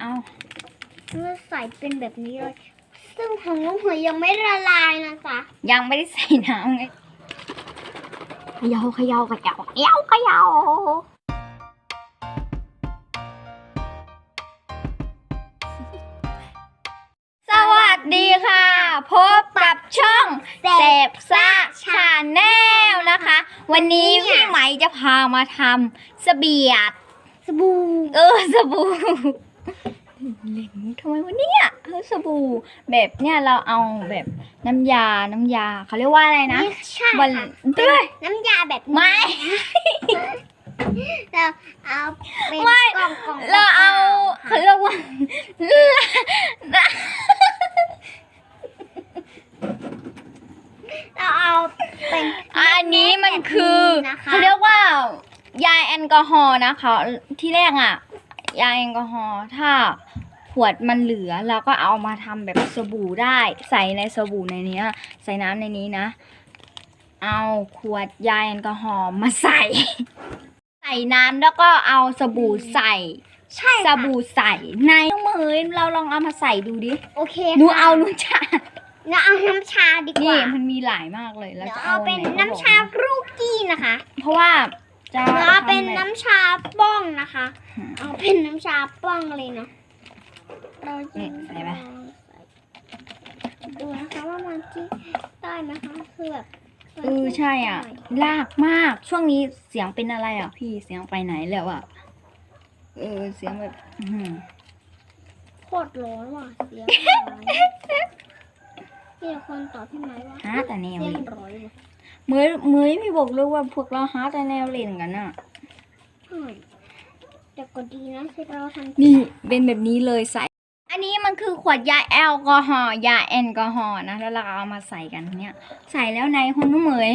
เอาเมื่อใส่เป็นแบบนี้เลย ซึ่งของน้องหวยยังไม่ละลายนะจ๊ะยังไม่ได้ใส่น้ำไงเขย่าเขย่าเขย่าเขย่าเขย่าสวัสดีค่ะ พบกับช่องเสพซ่าชาแนลนะคะ วันนี้พี่ไหมจะพามาทำเสบียดสบู่เออสบู่ เหล็งทำไมวะเนี่ยเออสบู่แบบเนี่ยเราเอาแบบน้ำยาน้ำยาเขาเรียกว่าอะไรนะไม่ใช่วันค่ะเต้ยน้ำยาแบบนี้ไม่ เราเอาเป็นไม่ กล่องกล่องเราเอาเขาเรียกว่าเราเอาเป็นอันนี้มันคือนะคะเขาเรียกว่ายาแอลกอฮอล์นะคะ ที่แรกอะ ยาแอลกอฮอล์ถ้าขวดมันเหลือเราก็เอามาทำแบบสบู่ได้ ใส่ในสบู่ในเนี้ยใส่น้ำในนี้นะ เอาขวดยาแอลกอฮอล์มาใส่ ใส่น้ำแล้วก็เอาสบู่ใส่ใช่สค่ะบู่ใส่ในน้องเหมยเราลองเอามาใส่ดูดิโอเคหนูค่ะเอานุ่นชาเราเอาน้ำชาดีกนี่ว่ามันมีหลายมากเลยเราเดี๋ยวจะเอาเอาเป็นไหก็น้ำบอกชาลูกกี้นะคะ เพราะว่าจะ เดี๋ยวเอาเป็นทำแบบน้ำชาป้องนะคะอืมเอาเป็นน้ำชาป้องเลยเนาะเราจะนี่ใส่ไปดูนะคะว่ามันที่ได้ไหมคะคือแบบเออใช่อะลากมากช่วงนี้เสียงเป็นอะไรอะ พี่เสียงไปไหนแล้วอะเออเสียงแบบอื้อหือโคตรร้อนว่ะเสียงร้อนมีแต่คนตอบพี่ไม้ว่าฮาแต่แนวเสียเล่งนร้อนว่ะเมยเมยไม่บอกเลยว่าพวกเราฮาแต่แนวเล่นกันอะใช่ แต่ก็ดีนะที่เราทำนี่เป็นแบบนี้เลยใส่ อันนี้มันคือขวดยาแอลกอฮอล์ยาแอลกอฮอล์นะ แล้วเราเอามาใส่กันเนี่ย ใส่แล้วในคนนุ่มเหมย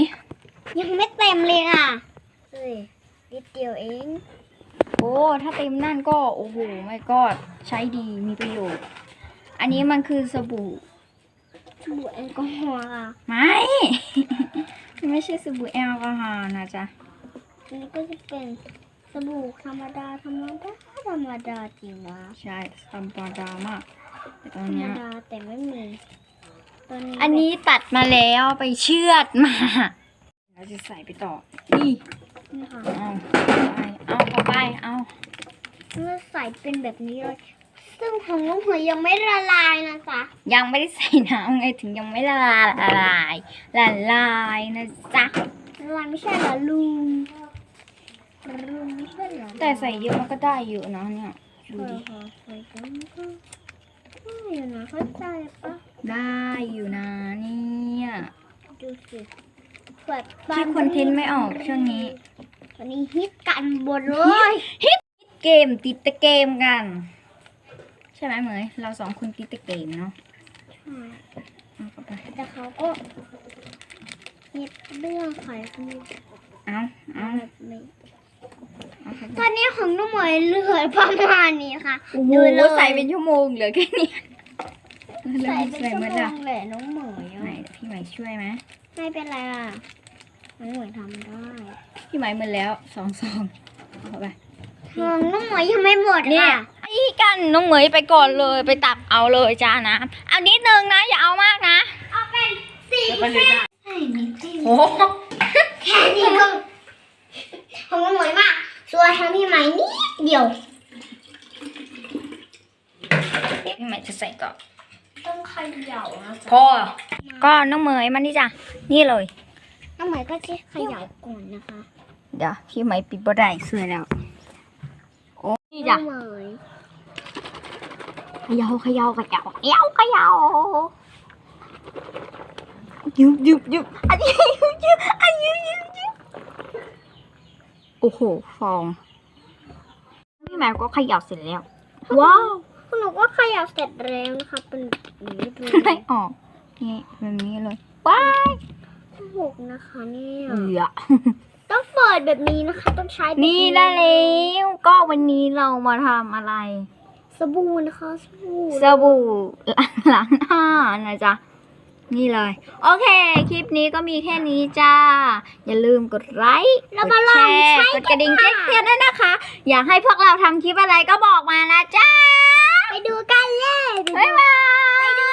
ยังไม่เต็มเลยอะเฮ้ยนิดเดียวเอง โอ้ ถ้าเต็มนั่นก็ โอ้โหไม่ก็ใช้ดีมีประโยชน์ อันนี้มันคือสบู่สบู่แอลกอฮอล์อะไม่ ไม่ใช่สบู่แอลกอฮอล์นะจ๊ะอันนี้ก็จะเป็น สบู่ธรรมดาธรรมดาธรรมดาจริงวะใช่ธรรมดามากแต่ตธอรนรมเนี้ยดาแต่ไม่มีตอนนี้อันนี้ตัดมาแล้วไปเชือดมาเราจะใส่ไปต่อนี่นี่ค่ะเอาไปเอาเข้าไปเอาเมื่อใส่เป็นแบบนี้เลยซึ่งของน้องหวยยังไม่ละลายนะจ๊ะยังไม่ได้ใส่น้ำไงถึงยังไม่ละลายละลายละลายนะจ๊ะละลายไม่ใช่เหรอลุง แต่ใส่เยอะมันก็ได้เยอะนะเนี่ยดูใช่ดิค่ะใส่กันก็ได้อยู่นะเข้าใจปะได้อยู่นะเนี่ยดูสิเปิดคิดคอนเทนต์ไม่ออกช่วงนี้ตอนนี้ฮิตกันหมดเลยเกมติดแต่เกมกัน ใช่ไหมเหมยเราสองคนติดแต่เกมเนาะเอาเข้าไปแต่เขาก็มีเรื่องขายคนนี้เอาเอาแบบนี้ เอาเข้าไปตอนนี้ของน้องหมวยเหลือประมาณนี้ค่ะโอ้โหดูเลยใส่เป็นชั่วโมงเหลือแค่นี้ใส่เป็นชั่วมื่อโมไหร่งเลยน้องหมวยไหนอะพี่ไหมช่วยไหมไม่เป็นไรล่ะน้องหมวยทำได้พี่ไหมหมดแล้วสองซองเอาเข้าไปของน้องหมวยยังไม่หมดเนี่ยค่ะไอ้กันน้องเหมยไปก่อนเลยไปตักเอาเลยจ้านะเอานิดนึงนะอย่าเอามากนะเอาเป็นสี่ไปเลยจ้าใช่นิดเดียวโอ้ แค่นี้ก็ของน้องหมวยมากส่วนของพี่ไหมนิดเดียว พี่ไหม จะใส่ก่อน ต้องเขย่านะพอ ก็น้องเหมยมานี่จ้ะ นี่เลย น้องหมวยก็จะเขย่าก่อนนะคะ เดี๋ยวพี่ไหมปิดบ่ได้เสื้อแล้ว โอ้นี่จ้ะน้องเหมยเขย่าเขย่าเขย่าเขย่าเขย่ายุบยุบยุบอันนี้ยุบยุบอันนี้ยุบยุบโอ้โห ฟอง พี่แมวก็เขย่าเสร็จแล้ว ว้าว คุณหนูก็เขย่าเสร็จแล้วนะคะเป็นแบบนี้เลยไม่ออก นี่แบบนี้เลยว้ายหกนะคะเนี่ยเอือต้องเปิดแบบนี้นะคะ ต้องใช้แบบนี่ได้แล้วก็วันนี้เรามาทำอะไร สบู่นะคะสบู่สบู่ล้างหน้านะจ๊ะนี่เลย โอเค คลิปนี้ก็มีแค่นี้จ้า อย่าลืมกดไลค์แล้วมาลองใช้กดกระดิ่งแจ้งเตือนด้วยนะคะ อยากให้พวกเราทำคลิปอะไรก็บอกมานะจ้า ดูกันเลย บ๊ายบาย